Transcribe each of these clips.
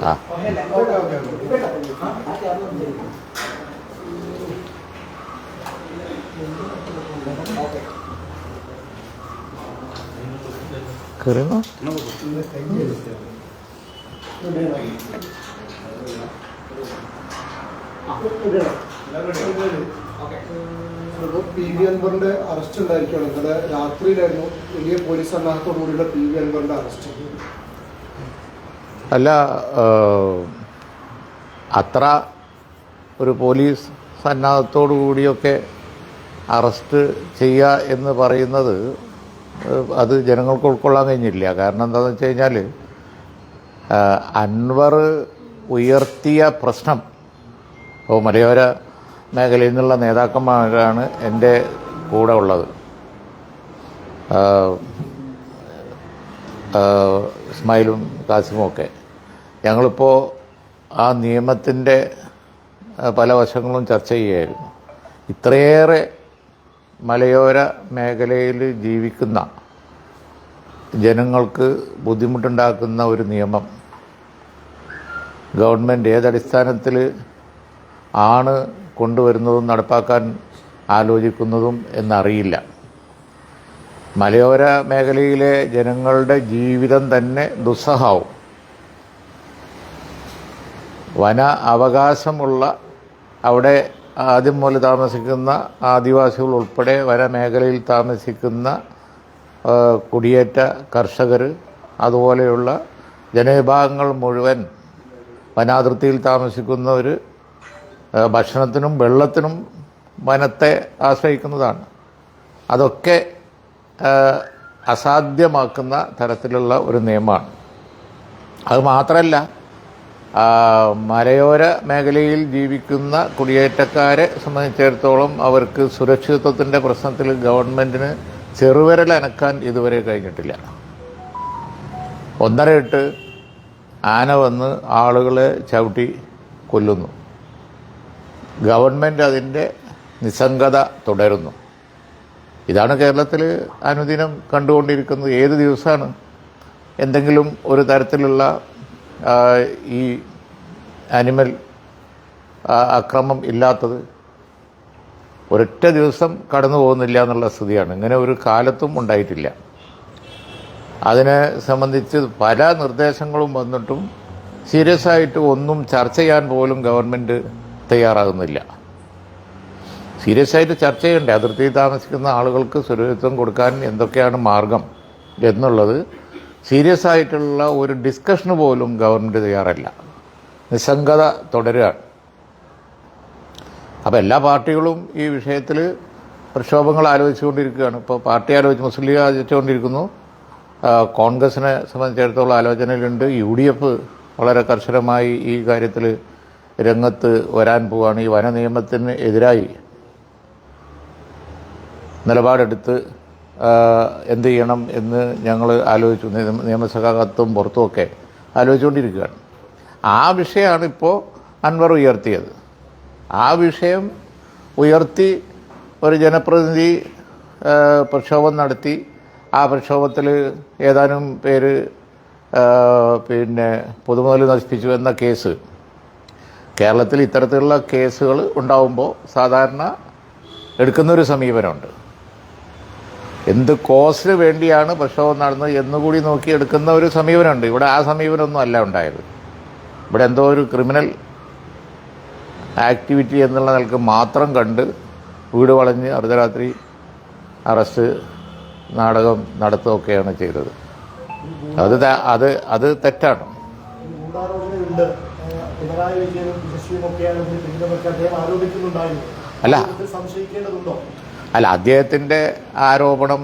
아. 그러나? 아, 그래. P V അൻവറിന്റെ arrest ഉണ്ടായിരിക്കുകയാണ്. ഇന്നലെ രാത്രിയിലായിരുന്നു വലിയ പോലീസ് സന്നാഹത്തോടുകൂടിയുള്ള പി വി അൻവറിന്റെ അറസ്റ്റ്. അല്ല അത്ര ഒരു പോലീസ് സന്നാഹത്തോടു കൂടിയൊക്കെ അറസ്റ്റ് ചെയ്യുക എന്ന് പറയുന്നത് അത് ജനങ്ങൾക്ക് ഉൾക്കൊള്ളാൻ കഴിഞ്ഞില്ല. കാരണം എന്താണെന്ന് വെച്ച് കഴിഞ്ഞാൽ അൻവർ ഉയർത്തിയ പ്രശ്നം ഇപ്പോൾ മലയോര മേഖലയിൽ നിന്നുള്ള നേതാക്കന്മാരാണ് എന്റെ കൂടെ ഉള്ളത്. ഇസ്മായിലും കാസിമും ഒക്കെ. ഞങ്ങളിപ്പോൾ ആ നിയമത്തിന്റെ പല വശങ്ങളും ചർച്ച ചെയ്യുകയായിരുന്നു. ഇത്രയേറെ മലയോര മേഖലയിൽ ജീവിക്കുന്ന ജനങ്ങൾക്ക് ബുദ്ധിമുട്ടുണ്ടാക്കുന്ന ഒരു നിയമം ഗവൺമെന്റ് ഏതടിസ്ഥാനത്തിൽ ആണ് കൊണ്ടുവരുന്നതും നടപ്പാക്കാൻ ആലോചിക്കുന്നതും എന്നറിയില്ല. മലയോര മേഖലയിലെ ജനങ്ങളുടെ ജീവിതം തന്നെ ദുസ്സഹാവും. വന അവകാശമുള്ള അവിടെ ആദ്യം മുതൽ താമസിക്കുന്ന ആദിവാസികൾ ഉൾപ്പെടെ വനമേഖലയിൽ താമസിക്കുന്ന കുടിയേറ്റ കർഷകർ അതുപോലെയുള്ള ജനവിഭാഗങ്ങൾ മുഴുവൻ വനാതിർത്തിയിൽ താമസിക്കുന്നവർ ഭക്ഷണത്തിനും വെള്ളത്തിനും വനത്തെ ആശ്രയിക്കുന്നതാണ്. അതൊക്കെ അസാധ്യമാക്കുന്ന തരത്തിലുള്ള ഒരു നിയമമാണ്. അത് മാത്രമല്ല മലയോര മേഖലയിൽ ജീവിക്കുന്ന കുടിയേറ്റക്കാരെ സംബന്ധിച്ചിടത്തോളം അവർക്ക് സുരക്ഷിതത്വത്തിന്റെ പ്രശ്നത്തിൽ ഗവൺമെന്റിന് ചെറുവിരൽ അനക്കാൻ ഇതുവരെ കഴിഞ്ഞിട്ടില്ല. ഒന്നരയിട്ട് ആന വന്ന് ആളുകളെ ചവിട്ടി കൊല്ലുന്നു. ഗവൺമെന്റ് അതിന്റെ നിസ്സംഗത തുടരുന്നു. ഇതാണ് കേരളത്തിൽ അനുദിനം കണ്ടുകൊണ്ടിരിക്കുന്നത്. ഏത് ദിവസമാണ് എന്തെങ്കിലും ഒരു തരത്തിലുള്ള ഈ അനിമൽ അക്രമം ഇല്ലാത്തത് ഒരൊറ്റ ദിവസം കടന്നു പോകുന്നില്ല എന്നുള്ള സ്ഥിതിയാണ്. ഇങ്ങനെ ഒരു കാലത്തും ഉണ്ടായിട്ടില്ല. അതിനെ സംബന്ധിച്ച് പല നിർദ്ദേശങ്ങളും വന്നിട്ടും സീരിയസ് ആയിട്ട് ഒന്നും ചർച്ച ചെയ്യാൻ പോലും ഗവൺമെന്റ് തയ്യാറാകുന്നില്ല. സീരിയസ് ആയിട്ട് ചർച്ച ചെയ്യണ്ടേ അതിർത്തിയിൽ താമസിക്കുന്ന ആളുകൾക്ക് സുരക്ഷിതം കൊടുക്കാൻ എന്തൊക്കെയാണ് മാർഗം എന്നുള്ളത് സീരിയസ് ആയിട്ടുള്ള ഒരു ഡിസ്കഷന് പോലും ഗവൺമെന്റ് തയ്യാറല്ല. നിസ്സംഗത തുടരുകയാണ്. അപ്പോൾ എല്ലാ പാർട്ടികളും ഈ വിഷയത്തിൽ പ്രക്ഷോഭങ്ങൾ ആലോചിച്ചുകൊണ്ടിരിക്കുകയാണ്. ഇപ്പോൾ പാർട്ടി ആലോചിച്ച് മുസ്ലിം ലീഗ് ആലോചിച്ചുകൊണ്ടിരിക്കുന്നു. കോൺഗ്രസിനെ സംബന്ധിച്ചിടത്തോളം ആലോചനയിലുണ്ട്. യു ഡി എഫ് വളരെ കർശനമായി ഈ കാര്യത്തിൽ രംഗത്ത് വരാൻ പോവുകയാണ് ഈ വന നിയമത്തിന് എതിരായി നിലപാടെടുത്ത് എന്ത് ചെയ്യണം എന്ന് ഞങ്ങൾ ആലോചിച്ചു. നിയമസഭാ കത്തും പുറത്തുമൊക്കെ ആലോചിച്ചുകൊണ്ടിരിക്കുകയാണ്. ആ വിഷയമാണ് ഇപ്പോൾ അൻവർ ഉയർത്തിയത്. ആ വിഷയം ഉയർത്തി ഒരു ജനപ്രതിനിധി പ്രക്ഷോഭം നടത്തി. ആ പ്രക്ഷോഭത്തിൽ ഏതാനും പേര് പിന്നെ പൊതുമുതൽ നശിപ്പിച്ചു എന്ന കേസ് കേരളത്തിൽ ഇത്തരത്തിലുള്ള കേസുകൾ ഉണ്ടാവുമ്പോൾ സാധാരണ എടുക്കുന്നൊരു സമീപനമുണ്ട്. എന്ത് കോസ്റ്റിന് വേണ്ടിയാണ് പ്രക്ഷോഭം നടന്നത് എന്നുകൂടി നോക്കി എടുക്കുന്ന ഒരു സമീപനമുണ്ട്. ഇവിടെ ആ സമീപനമൊന്നും അല്ല ഉണ്ടായത്. ഇവിടെ എന്തോ ഒരു ക്രിമിനൽ ആക്ടിവിറ്റി എന്നുള്ള നിലയ്ക്ക് മാത്രം കണ്ട് വീട് വളഞ്ഞ് അർദ്ധരാത്രി അറസ്റ്റ് നാടകം നടത്തുകയൊക്കെയാണ് ചെയ്തത്. അത് അത് അത് തെറ്റാണ്. പിണറായി വിജയനും യശസ്വിയും ഒക്കെയാണ് ഇതിന് പിന്നിലെന്നൊക്കെ അദ്ദേഹം ആരോപിക്കുന്നുണ്ടായിരുന്നു അല്ല. സംശയിക്കേണ്ടതുണ്ടോ? അല്ല അദ്ദേഹത്തിന്റെ ആരോപണം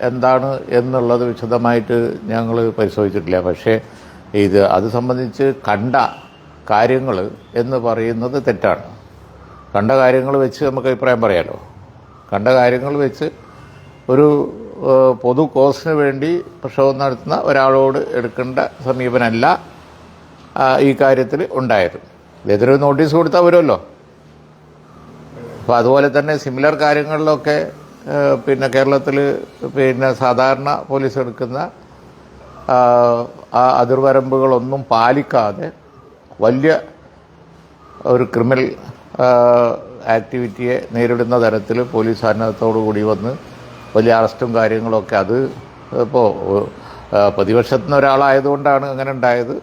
എന്താണ് എന്നുള്ളത് വിശദമായിട്ട് ഞങ്ങൾ പരിശോധിച്ചിട്ടില്ല. പക്ഷേ ഇത് അത് സംബന്ധിച്ച് കണ്ട കാര്യങ്ങൾ എന്ന് പറയുന്നത് തെറ്റാണ്. കണ്ട കാര്യങ്ങൾ വെച്ച് നമുക്ക് അഭിപ്രായം പറയാലോ? കണ്ട കാര്യങ്ങൾ വെച്ച് ഒരു പൊതു കോസിന് വേണ്ടി പ്രക്ഷോഭം നടത്തുന്ന ഒരാളോട് എടുക്കേണ്ട സമീപനമല്ല ഈ കാര്യത്തിൽ ഉണ്ടായത്. ഒരു നോട്ടീസ് കൊടുത്താൽ വരുമല്ലോ. അപ്പോൾ അതുപോലെ തന്നെ സിമിലർ കാര്യങ്ങളിലൊക്കെ പിന്നെ കേരളത്തിൽ പിന്നെ സാധാരണ പോലീസ് എടുക്കുന്ന ആ അതിർവരമ്പുകളൊന്നും പാലിക്കാതെ വലിയ ഒരു ക്രിമിനൽ ആക്ടിവിറ്റിയെ നേരിടുന്ന തരത്തിൽ പോലീസ് സന്നദ്ധത്തോടു കൂടി വന്ന് വലിയ അറസ്റ്റും കാര്യങ്ങളൊക്കെ അത് ഇപ്പോൾ പ്രതിപക്ഷത്തുനിന്ന് ഒരാളായതുകൊണ്ടാണ് അങ്ങനെ ഉണ്ടായത്.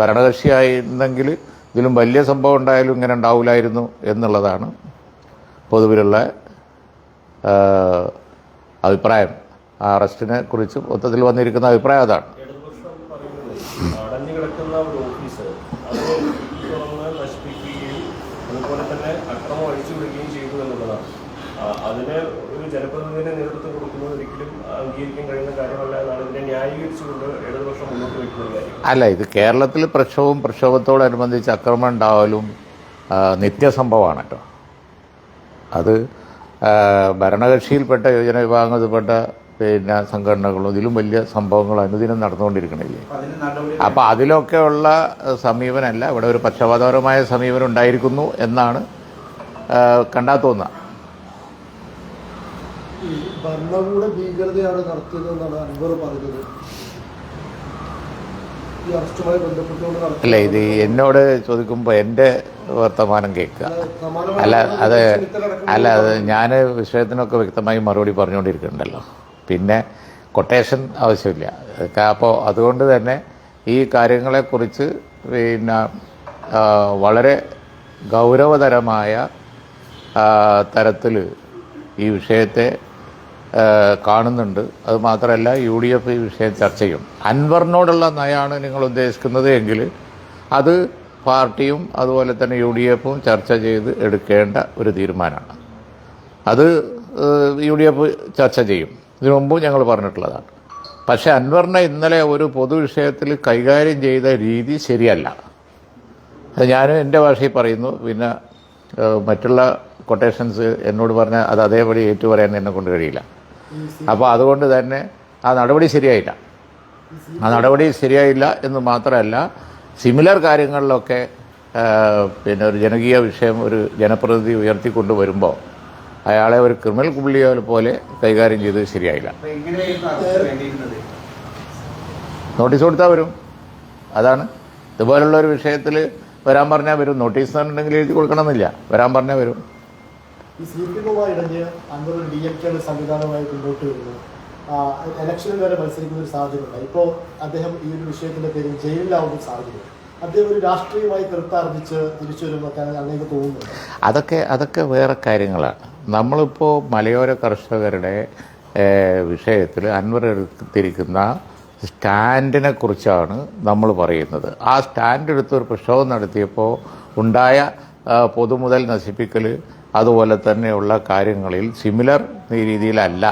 ഭരണകക്ഷിയായിരുന്നെങ്കിൽ ഇതിലും വലിയ സംഭവം ഉണ്ടായാലും ഇങ്ങനെ ഉണ്ടാവില്ലായിരുന്നു എന്നുള്ളതാണ് പൊതുവിലുള്ള അഭിപ്രായം. ആ അറസ്റ്റിനെ കുറിച്ച് മൊത്തത്തിൽ വന്നിരിക്കുന്ന അഭിപ്രായം അതാണ്. അതുപോലെ തന്നെ അക്രമം അഴിച്ചുവിടുകയും ചെയ്തു എന്നുള്ളതാണ്. അതിന് ഒരു ജനപ്രതിനിധിയുടെ നേതൃത്വം കൊടുക്കുന്നത് ഒരിക്കലും അംഗീകരിക്കാൻ കഴിയുന്ന കാര്യമല്ല എന്നാണ് ഇതിനെ ന്യായീകരിച്ചുകൊണ്ട് ഇടതുപക്ഷം മുന്നോട്ട് വയ്ക്കുന്ന കാര്യം. അല്ല ഇത് കേരളത്തിൽ പ്രക്ഷോഭം പ്രക്ഷോഭത്തോടനുബന്ധിച്ച് അക്രമം ഉണ്ടാവലും നിത്യസംഭവമാണ് കേട്ടോ. അത് ഭരണകക്ഷിയിൽപ്പെട്ട യുവജന വിഭാഗത്തിൽപ്പെട്ട പിന്നെ സംഘടനകളും ഇതിലും വലിയ സംഭവങ്ങൾ അനുദിനം നടന്നുകൊണ്ടിരിക്കണില്ലേ? അപ്പോൾ അതിലൊക്കെയുള്ള സമീപനമല്ല ഇവിടെ ഒരു പക്ഷപാതപരമായ സമീപനം ഉണ്ടായിരിക്കുന്നു എന്നാണ് കണ്ടാൽ തോന്നുക. ഈ ഭരണകൂട ഭീകരതയാണ് നടത്തിയതെന്നാണ് അൻവർ പറഞ്ഞത് ഈ അറസ്റ്റുമായി ബന്ധപ്പെട്ടുകൊണ്ട് നടത്തിയ- അല്ല ഇത് എന്നോട് ചോദിക്കുമ്പോൾ എന്റെ വർത്തമാനം കേൾക്കുക. അല്ല, അത് അല്ല അത് ഞാൻ വിഷയത്തിനൊക്കെ വ്യക്തമായി മറുപടി പറഞ്ഞുകൊണ്ടിരിക്കുന്നുണ്ടല്ലോ. പിന്നെ കൊട്ടേഷൻ ആവശ്യമില്ല. അപ്പോൾ അതുകൊണ്ട് തന്നെ ഈ കാര്യങ്ങളെക്കുറിച്ച് പിന്നെ വളരെ ഗൗരവതരമായ തരത്തിൽ ഈ വിഷയത്തെ കാണുന്നുണ്ട്. അത് മാത്രമല്ല യു ഡി എഫ് ഈ വിഷയം ചർച്ച ചെയ്യും. അൻവറിനോടുള്ള നയമാണ് നിങ്ങൾ ഉദ്ദേശിക്കുന്നത് എങ്കിൽ അത് പാർട്ടിയും അതുപോലെ തന്നെ യു ഡി എഫും ചർച്ച ചെയ്ത് എടുക്കേണ്ട ഒരു തീരുമാനമാണ്. അത് യു ഡി എഫ് ചർച്ച ചെയ്യും. ഇതിനു മുമ്പും ഞങ്ങൾ പറഞ്ഞിട്ടുള്ളതാണ്. പക്ഷേ അൻവറിനെ ഇന്നലെ ഒരു പൊതു വിഷയത്തിൽ കൈകാര്യം ചെയ്ത രീതി ശരിയല്ല. അത് ഞാൻ എന്റെ ഭാഷയിൽ പറയുന്നു. പിന്നെ മറ്റുള്ള കൊട്ടേഷൻസ് എന്നോട് പറഞ്ഞാൽ അത് അതേപടി ഏറ്റു പറയാൻ എന്നെ കൊണ്ട് കഴിയില്ല. അപ്പോൾ അതുകൊണ്ട് തന്നെ ആ നടപടി ശരിയായില്ല. ആ നടപടി ശരിയായില്ല എന്ന് മാത്രമല്ല സിമിലർ കാര്യങ്ങളിലൊക്കെ പിന്നെ ഒരു ജനകീയ വിഷയം ഒരു ജനപ്രതിനിധി ഉയർത്തിക്കൊണ്ട് വരുമ്പോൾ അയാളെ ഒരു ക്രിമിനൽ പുള്ളിയെ പോലെ കൈകാര്യം ചെയ്ത് ശരിയായില്ല. നോട്ടീസ് കൊടുത്താൽ വരും. അതാണ്. ഇതുപോലുള്ള ഒരു വിഷയത്തിൽ വരാൻ പറഞ്ഞാൽ വരും. നോട്ടീസ് എന്നുണ്ടെങ്കിൽ എഴുതി കൊടുക്കണമെന്നില്ല. വരാൻ പറഞ്ഞാൽ വരും. ഈ സി പി എമ്മുമായി ഇടഞ്ഞ് അൻവർ ഡി എം കെയുടെ സംവിധാനമായി മുന്നോട്ട് വരുന്നു. ഇലക്ഷനിൽ വരെ മത്സരിക്കുന്ന ഒരു സാധ്യതയുണ്ട് ഇപ്പോൾ അദ്ദേഹം ഈ ഒരു വിഷയത്തിന്റെ പേരിൽ ജയിലിലാവുന്ന സാഹചര്യം. അദ്ദേഹം ഒരു രാഷ്ട്രീയമായി കൃത്താർജിച്ച് തിരിച്ചു വരുന്നൊക്കെ അങ്ങനെ തോന്നുന്നുണ്ട്. അതൊക്കെ അതൊക്കെ വേറെ കാര്യങ്ങളാണ്. നമ്മളിപ്പോൾ മലയോര കർഷകരുടെ വിഷയത്തിൽ അൻവർ സ്റ്റാൻഡിനെ കുറിച്ചാണ് നമ്മൾ പറയുന്നത്. ആ സ്റ്റാൻഡ് എടുത്ത് ഒരു പ്രക്ഷോഭം നടത്തിയപ്പോൾ ഉണ്ടായ പൊതുമുതൽ നശിപ്പിക്കൽ അതുപോലെ തന്നെയുള്ള കാര്യങ്ങളിൽ സിമിലർ രീതിയിലല്ല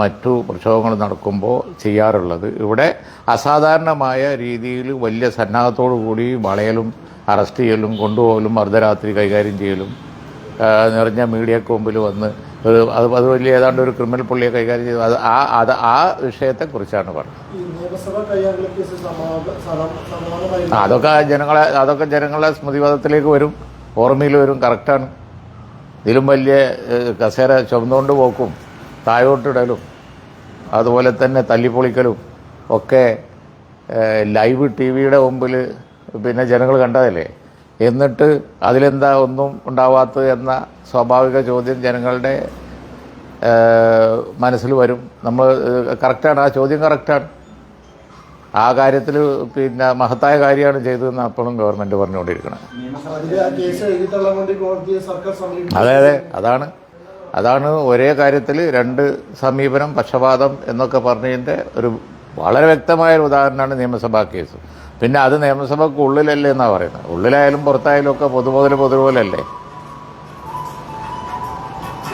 മറ്റു പ്രക്ഷോഭങ്ങൾ നടക്കുമ്പോൾ ചെയ്യാറുള്ളത്. ഇവിടെ അസാധാരണമായ രീതിയിൽ വലിയ സന്നാഹത്തോടു കൂടി വളയലും അറസ്റ്റ് ചെയ്യലും കൊണ്ടുപോകലും അർദ്ധരാത്രി കൈകാര്യം ചെയ്യലും നിറഞ്ഞ മീഡിയക്ക് മുമ്പിൽ വന്ന് ഒരു അത് അത് വലിയ ഏതാണ്ട് ഒരു ക്രിമിനൽ പുള്ളിയെ കൈകാര്യം ചെയ്തു അത് ആ അത് ആ വിഷയത്തെക്കുറിച്ചാണ് പറഞ്ഞത്. അതൊക്കെ ജനങ്ങളെ അതൊക്കെ ജനങ്ങളെ സ്മൃതിവാദത്തിലേക്ക് വരും ഓർമ്മയിൽ വരും കറക്റ്റാണ് ഇതിലും വലിയ കസേര ചുമന്നുകൊണ്ട് പോക്കും താഴോട്ടിടലും അതുപോലെ തന്നെ തല്ലിപ്പൊളിക്കലും ഒക്കെ ലൈവ് ടി വിയുടെ മുമ്പിൽ പിന്നെ ജനങ്ങൾ കണ്ടതല്ലേ? എന്നിട്ട് അതിലെന്താ ഒന്നും ഉണ്ടാവാത്തത് എന്ന സ്വാഭാവിക ചോദ്യം ജനങ്ങളുടെ മനസ്സിൽ വരും. നമ്മൾ കറക്റ്റാണ്. ആ ചോദ്യം കറക്റ്റാണ്. ആ കാര്യത്തിൽ പിന്നെ മഹത്തായ കാര്യമാണ് ചെയ്തതെന്ന് അപ്പോഴും ഗവൺമെന്റ് പറഞ്ഞുകൊണ്ടിരിക്കുന്നത് അതെ അതെ അതാണ്. അതാണ് ഒരേ കാര്യത്തിൽ രണ്ട് സമീപനം പക്ഷപാതം എന്നൊക്കെ പറഞ്ഞതിന്റെ ഒരു വളരെ വ്യക്തമായ ഒരു ഉദാഹരണമാണ് നിയമസഭാ കേസ്. പിന്നെ അത് നിയമസഭയ്ക്ക് ഉള്ളിലല്ലേ എന്നാണ് പറയുന്നത്? ഉള്ളിലായാലും പുറത്തായാലും ഒക്കെ പൊതുമുതൽ പൊതുപോലല്ലേ?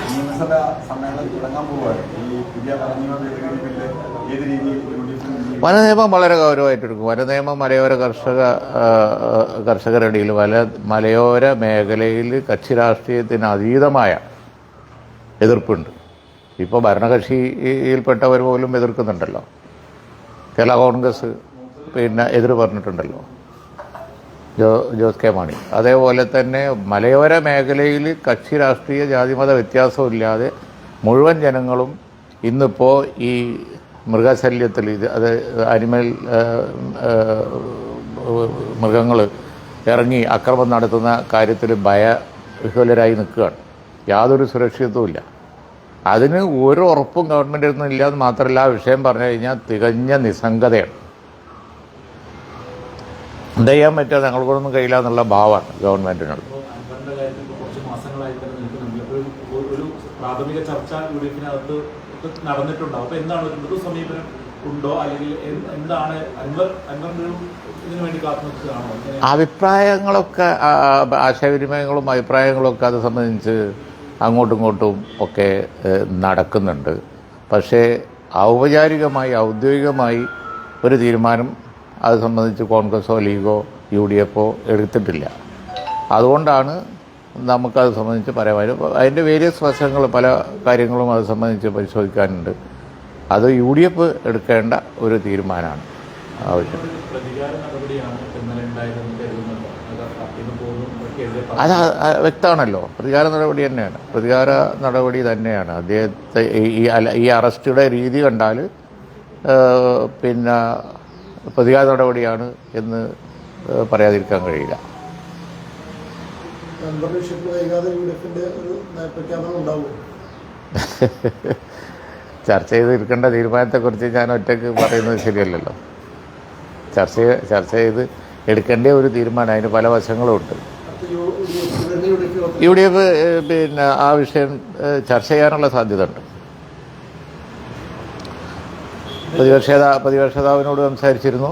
നിയമസഭ സമ്മേളനം തുടങ്ങാൻ പോവുകയാണ് ഈ പുതിയ ബില്ല് ഏത് രീതിയിൽ വനനിയമം വളരെ ഗൗരവമായിട്ട് ഗൗരവമായിട്ടെടുക്കും. വനനിയമം മലയോര കർഷക കർഷകരുടെ വല മലയോര മേഖലയിൽ കക്ഷി രാഷ്ട്രീയത്തിന് അതീതമായ എതിർപ്പുണ്ട്. ഇപ്പോൾ ഭരണകക്ഷിയിൽപ്പെട്ടവർ പോലും എതിർക്കുന്നുണ്ടല്ലോ. കേരള കോൺഗ്രസ് പിന്നെ എതിർ പറഞ്ഞിട്ടുണ്ടല്ലോ. ജോ ജോസ് കെ മാണി. അതേപോലെ തന്നെ മലയോര മേഖലയിൽ കക്ഷി രാഷ്ട്രീയ ജാതിമത വ്യത്യാസമില്ലാതെ മുഴുവൻ ജനങ്ങളും ഇന്നിപ്പോൾ ഈ മൃഗശല്യത്തിൽ ഇത് അത് അനിമൽ മൃഗങ്ങൾ ഇറങ്ങി അക്രമം നടത്തുന്ന കാര്യത്തിൽ ഭയവിഹ്വലരായി നിൽക്കുകയാണ്. യാതൊരു സുരക്ഷിതത്വമില്ല അതിന് ഒരു ഉറപ്പും ഗവൺമെന്റിൽ നിന്നും ഇല്ലാന്ന് മാത്രമല്ല ആ വിഷയം പറഞ്ഞു കഴിഞ്ഞാൽ തികഞ്ഞ നിസ്സംഗതയാണ്. എന്താ ചെയ്യാൻ പറ്റുക ഞങ്ങൾക്കൊന്നും കഴിയില്ല എന്നുള്ള ഭാവമാണ് ഒരു പ്രാഥമിക ചർച്ച നടന്നിട്ടുണ്ടാവും. അപ്പൊ എന്താണ് ഒരു മൃദു സമീപനം ഉണ്ടോ? അല്ലെങ്കിൽ എന്താണ് അൻവർ അൻവർ അഭിപ്രായങ്ങളൊക്കെ ആശയവിനിമയങ്ങളും അഭിപ്രായങ്ങളൊക്കെ അത് സംബന്ധിച്ച് അങ്ങോട്ടും ഇങ്ങോട്ടും ഒക്കെ നടക്കുന്നുണ്ട്. പക്ഷേ ഔപചാരികമായി ഔദ്യോഗികമായി ഒരു തീരുമാനം അത് സംബന്ധിച്ച് കോൺഗ്രസോ ലീഗോ യു ഡി എഫോ എടുത്തിട്ടില്ല. അതുകൊണ്ടാണ് നമുക്കത് സംബന്ധിച്ച് പറയാമായിരുന്നു. അപ്പോൾ അതിന്റെ വേരിയസ് വശങ്ങൾ പല കാര്യങ്ങളും അത് സംബന്ധിച്ച് പരിശോധിക്കാനുണ്ട്. അത് യു ഡി എഫ് എടുക്കേണ്ട ഒരു തീരുമാനമാണ്. ആവശ്യം. അത് വ്യക്തമാണല്ലോ. പ്രതികാര നടപടി തന്നെയാണ്. പ്രതികാര നടപടി തന്നെയാണ്. അദ്ദേഹത്തെ ഈ- അല- ഈ അറസ്റ്റിയുടെ രീതി കണ്ടാൽ പിന്നെ പ്രതികാര നടപടിയാണ് എന്ന് പറയാതിരിക്കാൻ കഴിയില്ല. വിഷയത്തിൽ വൈകാതെ യു ഡി എഫിന്റെ ഒരു പ്രഖ്യാപനം ഉണ്ടാവും. ചർച്ച ചെയ്തിരിക്കേണ്ട തീരുമാനത്തെക്കുറിച്ച് ഞാൻ ഒറ്റയ്ക്ക് പറയുന്നത് ശരിയല്ലല്ലോ. ചർച്ച ചെയ്ത് ചർച്ച ചെയ്ത് എടുക്കേണ്ട ഒരു തീരുമാനം അതിന് പല വശങ്ങളും ഉണ്ട് യു ഡി എഫ് പിന്നെ ആ വിഷയം ചർച്ച ചെയ്യാനുള്ള സാധ്യത ഉണ്ട് പ്രതിപക്ഷ നേതാ- പ്രതിപക്ഷ നേതാവിനോട് സംസാരിച്ചിരുന്നു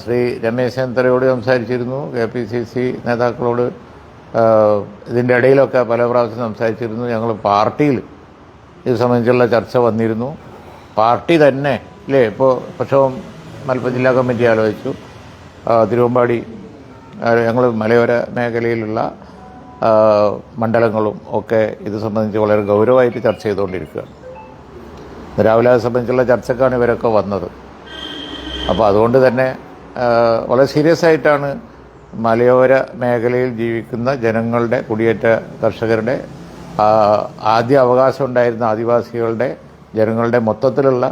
ശ്രീ രമേശ് ചെന്നിത്തലയോട് സംസാരിച്ചിരുന്നു. കെ പി സി സി നേതാക്കളോട് ഇതിന്റെ ഇടയിലൊക്കെ പല പ്രാവശ്യം സംസാരിച്ചിരുന്നു. ഞങ്ങൾ പാർട്ടിയിൽ ഇത് സംബന്ധിച്ചുള്ള ചർച്ച വന്നിരുന്നു. പാർട്ടി തന്നെ ഇല്ലേ? ഇപ്പോൾ പക്ഷേ മലപ്പുറം ജില്ലാ കമ്മിറ്റി ആലോചിച്ചു. തിരുവമ്പാടി ഞങ്ങൾ മലയോര മേഖലയിലുള്ള മണ്ഡലങ്ങളും ഒക്കെ ഇത് സംബന്ധിച്ച് വളരെ ഗൗരവമായിട്ട് ചർച്ച ചെയ്തുകൊണ്ടിരിക്കുകയാണ്. രാവിലെ സംബന്ധിച്ചുള്ള ചർച്ചക്കാണ് ഇവരൊക്കെ വന്നത്. അപ്പോൾ അതുകൊണ്ട് തന്നെ വളരെ സീരിയസ് ആയിട്ടാണ് മലയോര മേഖലയിൽ ജീവിക്കുന്ന ജനങ്ങളുടെ കുടിയേറ്റ കർഷകരുടെ ആദ്യ അവകാശം ഉണ്ടായിരുന്ന ആദിവാസികളുടെ ജനങ്ങളുടെ മൊത്തത്തിലുള്ള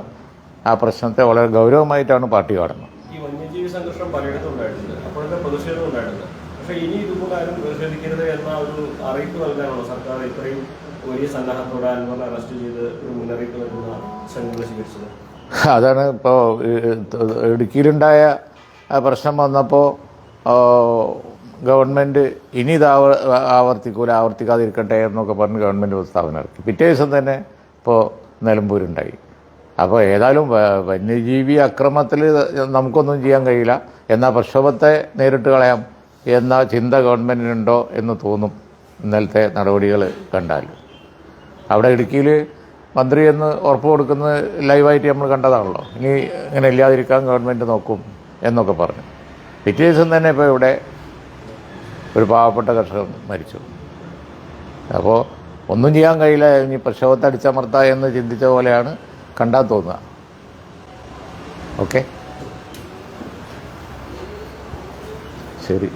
ആ പ്രശ്നത്തെ വളരെ ഗൗരവമായിട്ടാണ് പാർട്ടി കാണുന്നത്. ഈ വന്യജീവി സംഘർഷം പലയിടത്തും ഉണ്ടായിട്ടുണ്ട്. അപ്പോഴൊക്കെ പ്രതിഷേധം ഉണ്ടായിട്ടുണ്ട്. പക്ഷെ ഇനി ഇതുപോലെ ആരും പ്രതിഷേധിക്കരുത് എന്ന ഒരു അറിയിപ്പ് സർക്കാർ ഇത്രയും വലിയ സന്നാഹത്തോടെ അൻവറിനെ അറസ്റ്റ് ചെയ്ത് ഒരു മുന്നറിയിപ്പ് നൽകുന്ന ശ്രമങ്ങൾ സ്വീകരിച്ചത്. അതാണ് ഇപ്പോൾ ഇടുക്കിയിലുണ്ടായ പ്രശ്നം വന്നപ്പോൾ ഗവൺമെന്റ് ഇനി ഇത് ആവ ആവർത്തിക്കൂല ആവർത്തിക്കാതിരിക്കട്ടെ എന്നൊക്കെ പറഞ്ഞ് ഗവൺമെന്റ് പ്രസ്താവന ഇറക്കി പിറ്റേ ദിവസം തന്നെ ഇപ്പോൾ നിലമ്പൂരുണ്ടായി. അപ്പോൾ ഏതായാലും വന്യജീവി അക്രമത്തിൽ നമുക്കൊന്നും ചെയ്യാൻ കഴിയില്ല. എന്നാൽ പ്രക്ഷോഭത്തെ നേരിട്ട് കളയാം എന്ന ചിന്ത ഗവൺമെന്റിനുണ്ടോ എന്ന് തോന്നും ഇന്നലത്തെ നടപടികൾ കണ്ടാൽ. അവിടെ ഇടുക്കിയിൽ മന്ത്രി എന്ന് ഉറപ്പ് കൊടുക്കുന്നത് ലൈവായിട്ട് നമ്മൾ കണ്ടതാണല്ലോ. ഇനി ഇങ്ങനെ ഇല്ലാതിരിക്കാൻ ഗവൺമെന്റ് നോക്കും എന്നൊക്കെ പറഞ്ഞു. പിറ്റേ ദിവസം തന്നെ ഇപ്പോൾ ഇവിടെ ഒരു പാവപ്പെട്ട കർഷകൻ മരിച്ചു. അപ്പോൾ ഒന്നും ചെയ്യാൻ കഴിയില്ല ഇനി പ്രക്ഷോഭത്തെ അടിച്ചമർത്താ എന്ന് ചിന്തിച്ച പോലെയാണ് കണ്ടാൽ തോന്നുക. ഓക്കെ? ശരി.